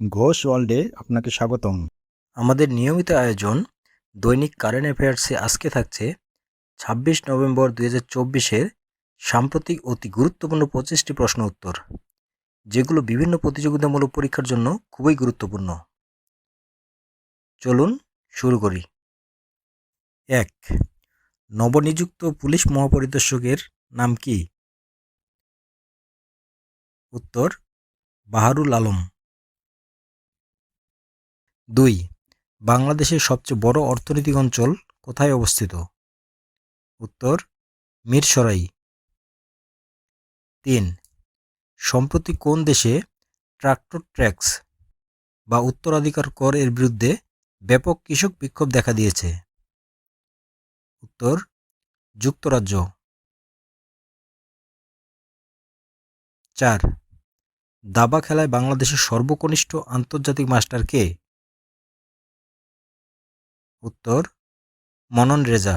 ঘোষ ওয়ার্ল্ডে আপনাকে স্বাগতম। আমাদের নিয়মিত আয়োজন দৈনিক কারেন্ট অ্যাফেয়ার্সে আজকে থাকছে ছাব্বিশ নভেম্বর দুই হাজার চব্বিশের সাম্প্রতিক অতি গুরুত্বপূর্ণ পঁচিশটি প্রশ্ন উত্তর, যেগুলো বিভিন্ন প্রতিযোগিতামূলক পরীক্ষার জন্য খুবই গুরুত্বপূর্ণ। চলুন শুরু করি। এক, নবনিযুক্ত পুলিশ মহাপরিদর্শকের নাম কি? উত্তর, বাহারুল আলম। দুই, বাংলাদেশের সবচেয়ে বড় অর্থনৈতিক অঞ্চল কোথায় অবস্থিত? উত্তর, মিরসরাই। তিন, সম্প্রতি কোন দেশে ট্রাক্টর ট্যাক্স বা উত্তরাধিকার কর এর বিরুদ্ধে ব্যাপক কৃষক বিক্ষোভ দেখা দিয়েছে? উত্তর, যুক্তরাজ্য। চার, দাবা খেলায় বাংলাদেশের সর্বকনিষ্ঠ আন্তর্জাতিক মাস্টার কে উত্তর, মনন রেজা।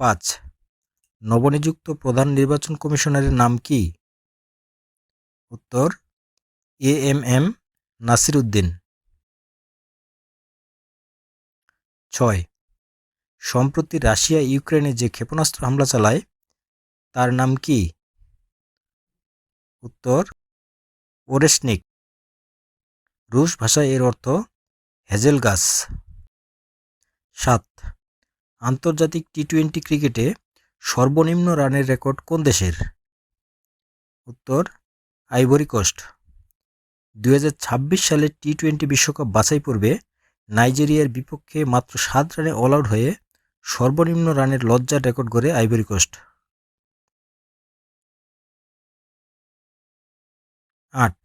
পাঁচ, নবনিযুক্ত প্রধান নির্বাচন কমিশনারের নাম কি? উত্তর, A M M Nasir Uddin ছয়, সম্প্রতি রাশিয়া ইউক্রেনে যে ক্ষেপণাস্ত্র হামলা চালায়, তার নাম কি? উত্তর ওরেসনিক রুশ ভাষায় এর অর্থ হেজেল গাছ সাত, আন্তর্জাতিক টি টোয়েন্টি ক্রিকেটে সর্বনিম্ন রানের রেকর্ড কোন দেশের? উত্তর, আইভরি কোস্ট। দুই সালের টি টোয়েন্টি বিশ্বকাপ বাছাই পূর্বে নাইজেরিয়ার বিপক্ষে মাত্র সাত রানে অল আউট হয়ে সর্বনিম্ন রানের লজ্জার রেকর্ড করে আইভরি কোস্ট। আট,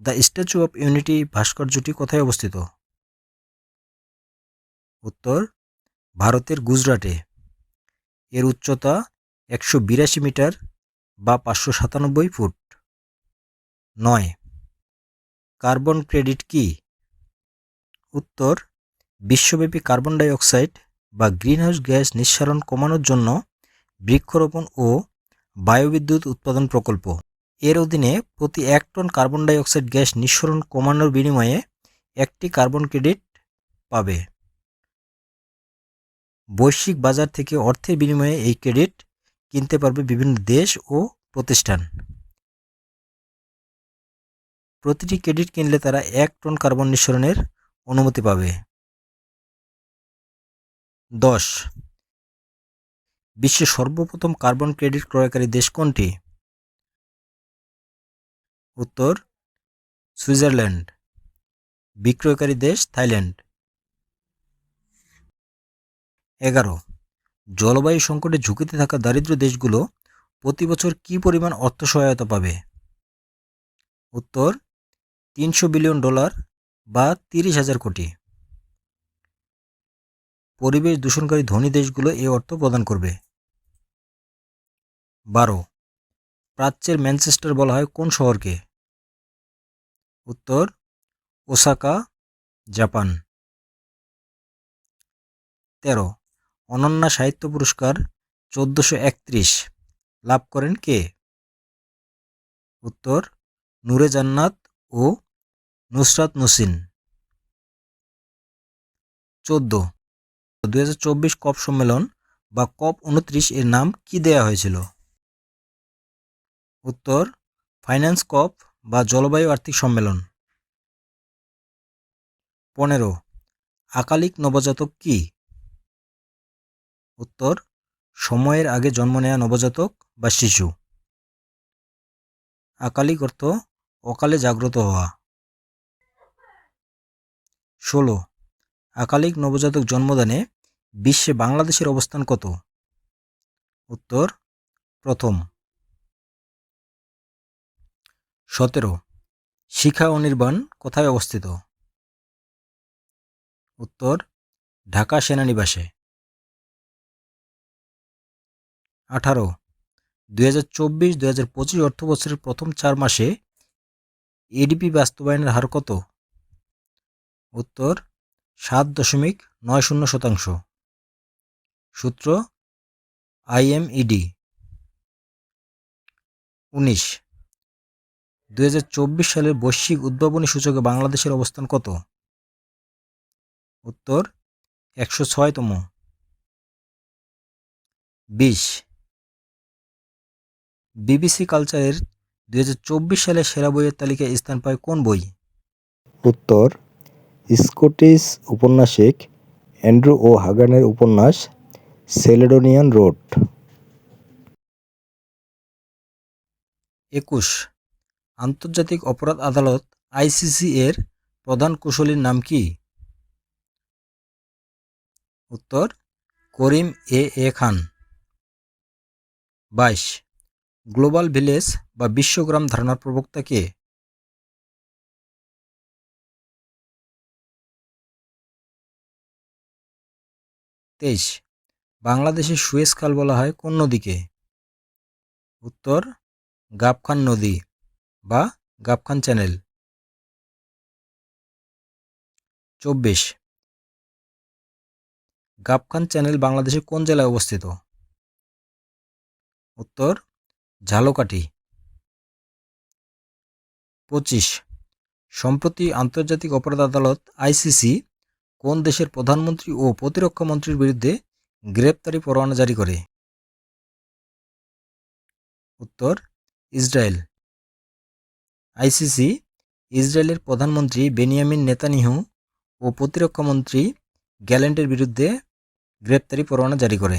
দ্য স্ট্যাচু অফ ইউনিটি ভাস্কর্যটি কোথায় অবস্থিত? উত্তর ভারতের গুজরাটে। এর উচ্চতা একশো বিরাশি মিটার বা পাঁচশো সাতানব্বই ফুট। নয়, কার্বন ক্রেডিট কি? উত্তর, বিশ্বব্যাপী কার্বন ডাই অক্সাইড বা গ্রিনহাউস গ্যাস নিঃসরণ কমানোর জন্য বৃক্ষরোপণ ও বায়ুবিদ্যুৎ উৎপাদন প্রকল্প। এর অধীনে প্রতি এক ton carbon dioxide gas নিঃসরণ কমানোর বিনিময়ে একটি কার্বন ক্রেডিট পাবে। বৈশ্বিক বাজার থেকে অর্থের বিনিময়ে এই ক্রেডিট কিনতে পারবে বিভিন্ন দেশ ও প্রতিষ্ঠান। প্রতিটি ক্রেডিট কিনলে তারা এক টন কার্বন নিঃসরণের অনুমতি পাবে। দশ। বিশ্বের সর্বপ্রথম কার্বন ক্রেডিট ক্রয়কারী দেশ কোনটি? উত্তর, সুইজারল্যান্ড। বিক্রয়কারী দেশ থাইল্যান্ড। এগারো। জলবায়ু সংকটে ঝুঁকিতে থাকা দারিদ্র দেশগুলো প্রতি বছর কী পরিমাণ অর্থ সহায়তা পাবে? উত্তর, তিনশো বিলিয়ন ডলার বা তিরিশ হাজার কোটি। পরিবেশ দূষণকারী ধনী দেশগুলো এই অর্থ প্রদান করবে। বারো, প্রাচ্যের ম্যানচেস্টার বলা হয় কোন শহরকে? উত্তর, ওসাকা, জাপান। তেরো অনন্যা সাহিত্য পুরস্কার চোদ্দোশো একত্রিশ। লাভ করেন কে? উত্তর, নূরে জান্নাত ও নুসরাত নসিন চোদ্দ দু হাজার চব্বিশ কপ সম্মেলন বা কপ উনত্রিশ এর নাম কি দেয়া হয়েছিল? উত্তর, ফাইন্যান্স কপ বা জলবায়ু আর্থিক সম্মেলন। পনেরো, আকালিক নবজাতক কি? উত্তর, সময়ের আগে জন্ম নেয়া নবজাতক বা শিশু। আকালিক অর্থ, অকালে জাগ্রত হওয়া। ষোলো, আকালিক নবজাতক জন্মদানে বিশ্বে বাংলাদেশের অবস্থান কত? উত্তর, প্রথম। সতেরো, শিখা অনির্বাণ কোথায় অবস্থিত? উত্তর, ঢাকা সেনানিবাসে। আঠারো। দুই হাজার চব্বিশ, দুই হাজার পঁচিশ প্রথম চার মাসে এডিপি বাস্তবায়নের হার কত? উত্তর, সাত দশমিক নয় শূন্য শতাংশ। সূত্র, আইএমইডি। উনিশ। দুই সালের বৈশ্বিক উদ্ভাবনী সূচকে বাংলাদেশের অবস্থান কত? উত্তর, একশো ছয়তম বিশ। বিবিসি কালচারের দু হাজার চব্বিশ সালের সেরা বইয়ের তালিকায় স্থান পায় কোন বই? উত্তর স্কটিশ উপন্যাসিক অ্যান্ড্রু ও হাগানের উপন্যাস সেলেডোনিয়ান রোড। একুশ আন্তর্জাতিক অপরাধ আদালত আইসিসি এর প্রধান কুশলীর নাম কি? উত্তর করিম এ এ খান। বাইশ গ্লোবাল ভিলেজ বা বিশ্বগ্রাম ধারণার প্রবক্তা কে? তেইশ। বাংলাদেশে সুয়েজ খাল বলা হয় কোন নদীকে? উত্তর, গাবখান নদী বা গাবখান চ্যানেল। চব্বিশ। গাবখান চ্যানেল বাংলাদেশের কোন জেলায় অবস্থিত? উত্তর ঝালকাঠি। পঁচিশ। সম্প্রতি আন্তর্জাতিক অপরাধ আদালত আইসিসি কোন দেশের প্রধানমন্ত্রী ও প্রতিরক্ষা মন্ত্রীর বিরুদ্ধে গ্রেপ্তারি পরোয়ানা জারি করে? উত্তর, ইসরায়েল। আইসিসি ইসরায়েলের প্রধানমন্ত্রী বেনিয়ামিন নেতানিহু ও প্রতিরক্ষা মন্ত্রী গ্যালেন্টের বিরুদ্ধে গ্রেপ্তারি পরোয়ানা জারি করে।